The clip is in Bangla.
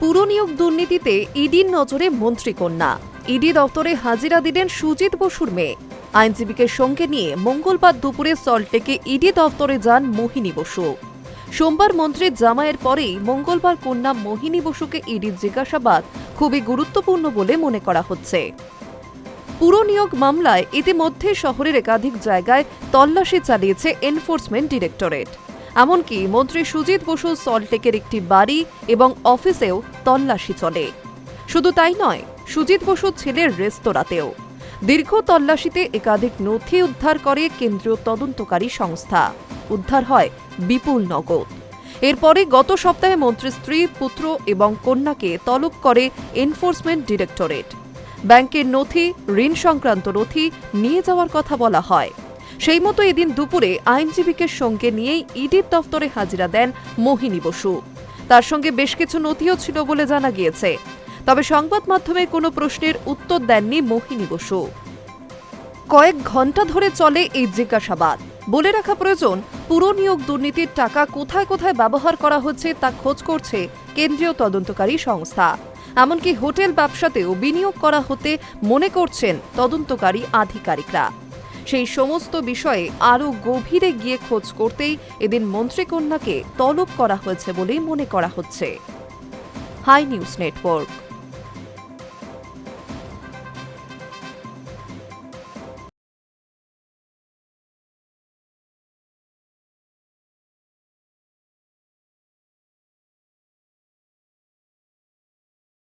পুর নিয়োগ দুর্নীতিতে ইডির নজরে মন্ত্রী কন্যা ইডি দপ্তরে হাজিরা দিলেন সুজিত বসুর মেয়ে। আইনজীবীকে সঙ্গে নিয়ে মঙ্গলবার দুপুরে সল্টলেকে ইডি দপ্তরে যান মোহিনী বসু। সোমবার মন্ত্রীর জামাইয়ের পরেই মঙ্গলবার কন্যা মোহিনী বসুকে ইডির জিজ্ঞাসাবাদ খুবই গুরুত্বপূর্ণ বলে মনে করা হচ্ছে। পুর নিয়োগ মামলায় ইতিমধ্যে শহরের একাধিক জায়গায় তল্লাশি চালিয়েছে এনফোর্সমেন্ট ডিরেক্টরেট। এমনকি মন্ত্রী সুজিত বসু সল্টলেকের একটি বাড়ি এবং অফিসেও তল্লাশি চলে। শুধু তাই নয়, সুজিত বসুর ছেলের রেস্তোরাঁতেও। দীর্ঘ তল্লাশিতে একাধিক নথি উদ্ধার করে কেন্দ্রীয় তদন্তকারী সংস্থা। উদ্ধার হয় বিপুল নগদ। এরপরে গত সপ্তাহে মন্ত্রীর স্ত্রী, পুত্র এবং কন্যাকে তলব করে এনফোর্সমেন্ট ডিরেক্টরেট। ব্যাংকের নথি, ঋণ সংক্রান্ত নথি নিয়ে যাওয়ার কথা বলা হয়। সেই মতো এদিন দুপুরে আইনজীবীকে সঙ্গে নিয়েই ইডির দফতরে হাজিরা দেন মোহিনী বসু। তার সঙ্গে বেশ কিছু নথিও ছিল বলে জানা গিয়েছে। তবে সংবাদ মাধ্যমে কোনো প্রশ্নের উত্তর দেননি মোহিনী বসু। কয়েক ঘণ্টা ধরে চলে এই জিজ্ঞাসাবাদ। বলে রাখা প্রয়োজন, পুর নিয়োগ দুর্নীতির টাকা কোথায় কোথায় ব্যবহার করা হচ্ছে তা খোঁজ করছে কেন্দ্রীয় তদন্তকারী সংস্থা। এমনকি হোটেল ব্যবসাতেও বিনিয়োগ করা হতে মনে করছেন তদন্তকারী আধিকারিকরা। সেই সমস্ত বিষয়ে আরও গভীরে গিয়ে খোঁজ করতেই এদিন মন্ত্রীকন্যাকে তলব করা হয়েছে বলেই মনে করা হচ্ছে। Hi news network.